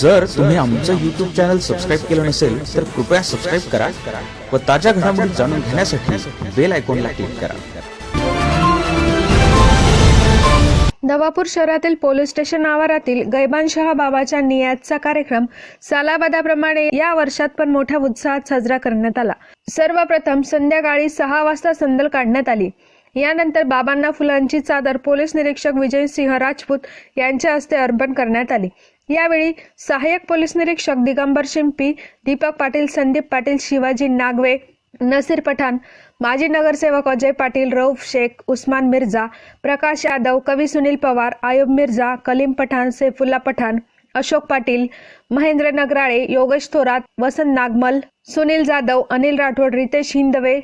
जर तुम्ही आमचं यूट्यूब चॅनल सबस्क्राईब केलं नसेल तर कृपया सबस्क्राईब करा व ताज्या घडामोडी जाणून घेण्यासाठी बेल आयकॉनला क्लिक करा. नवापूर शहरातील पोलीस स्टेशन आवारातील गैबानशहा बाबाच्या नियातचा कार्यक्रम सालाबादाप्रमाणे या वर्षात पण मोठ्या उत्साहात साजरा करण्यात आला. सर्वप्रथम संध्याकाळी सहा वाजता संदल काढण्यात आली. यानंतर बाबांना फुलांची चादर पोलीस निरीक्षक विजय सिंह राजपूत यांच्या हस्ते अर्पण करण्यात आली. यावेळी सहाय्यक पोलीस निरीक्षक दिगंबर शिंपी दीपक पाटील संदीप पाटील शिवाजी नागवे नसीर पठाण माजी नगरसेवक अजय पाटील रौफ शेख उस्मान मिर्झा प्रकाश यादव कवी सुनील पवार आयुब मिर्झा कलीम पठाण सैफुल्ला पठाण अशोक पाटील महेंद्र नगराळे योगेश थोरात वसंत नागमल सुनील जाधव अनिल राठोड रितेश हिंदवे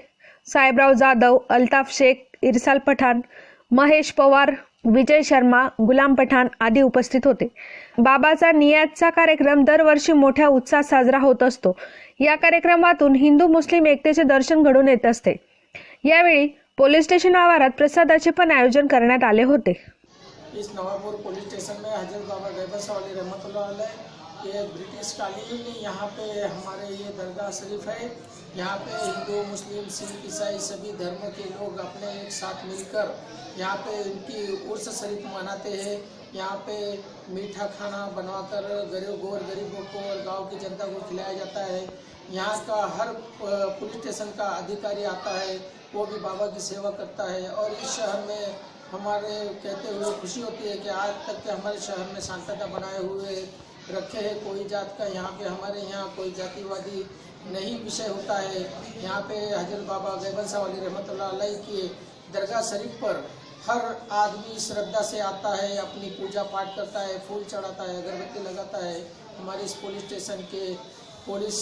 साहेबराव जाधव अल्ताफ शेख इरसाल पठाण महेश पवार विजय शर्मा गुलाम पठाण आदी उपस्थित होते. बाबाचा नियातचा कार्यक्रम दरवर्षी मोठ्या उत्साहात साजरा होत असतो. या कार्यक्रमातून हिंदू मुस्लिम एकतेचे दर्शन घडून येत असते. यावेळी पोलीस स्टेशन आवारात प्रसादाचे पण आयोजन करण्यात आले होते. इस नवापुर पुलिस स्टेशन में हजरत बाबा रहमतुल्लाह अलैह ये ब्रिटिश कालीन यहाँ पे हमारे ये दरगाह शरीफ है। यहाँ पे हिंदू, मुस्लिम, सिख, ईसाई सभी धर्म के लोग अपने एक साथ मिलकर यहाँ पे इनकी उर्स शरीफ मनाते हैं। यहाँ पे मीठा खाना बनवाकर गरीब, गोर गरीबों को और गाँव की जनता को खिलाया जाता है। यहाँ का हर पुलिस स्टेशन का अधिकारी आता है, वो भी बाबा की सेवा करता है और इस शहर में हमारे कहते हुए खुशी होती है कि आज तक के हमारे शहर में शांतता बनाए हुए रखे हैं। कोई जात का यहाँ पे हमारे यहाँ कोई जातिवादी नहीं विषय होता है। यहाँ पे हज़रत बाबा गैबन साहब अली अलैह की दरगाह शरीफ पर हर आदमी श्रद्धा से आता है, अपनी पूजा पाठ करता है, फूल चढ़ाता है, अगरबत्ती लगाता है। हमारे इस पुलिस स्टेशन के पुलिस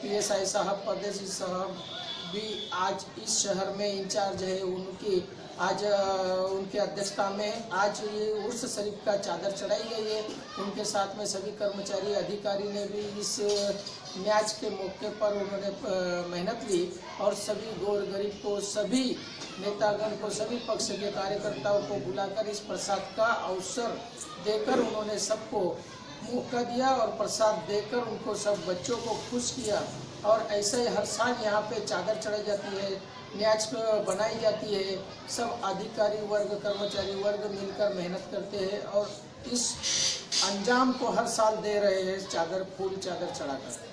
पीएसआई साहब, परदेसी साहब भी आज इस शहर में इंचार्ज है, उनकी आज, उनके अध्यक्षता में आज उर्स शरीफ का चादर चढ़ाई गई है। उनके साथ में सभी कर्मचारी, अधिकारी ने भी इस मैच के मौके पर उन्होंने मेहनत ली और सभी गौर गरीब को, सभी नेतागण को, सभी पक्ष के कार्यकर्ताओं को बुलाकर इस प्रसाद का अवसर देकर उन्होंने सबको मौका दिया और प्रसाद देकर उनको सब बच्चों को खुश किया। और ऐसे ही हर साल यहाँ पे चादर चढ़ाई जाती है, न्याज बनाई जाती है। सब अधिकारी वर्ग, कर्मचारी वर्ग मिलकर मेहनत करते हैं और इस अंजाम को हर साल दे रहे हैं चादर, फूल चादर चढ़ाकर।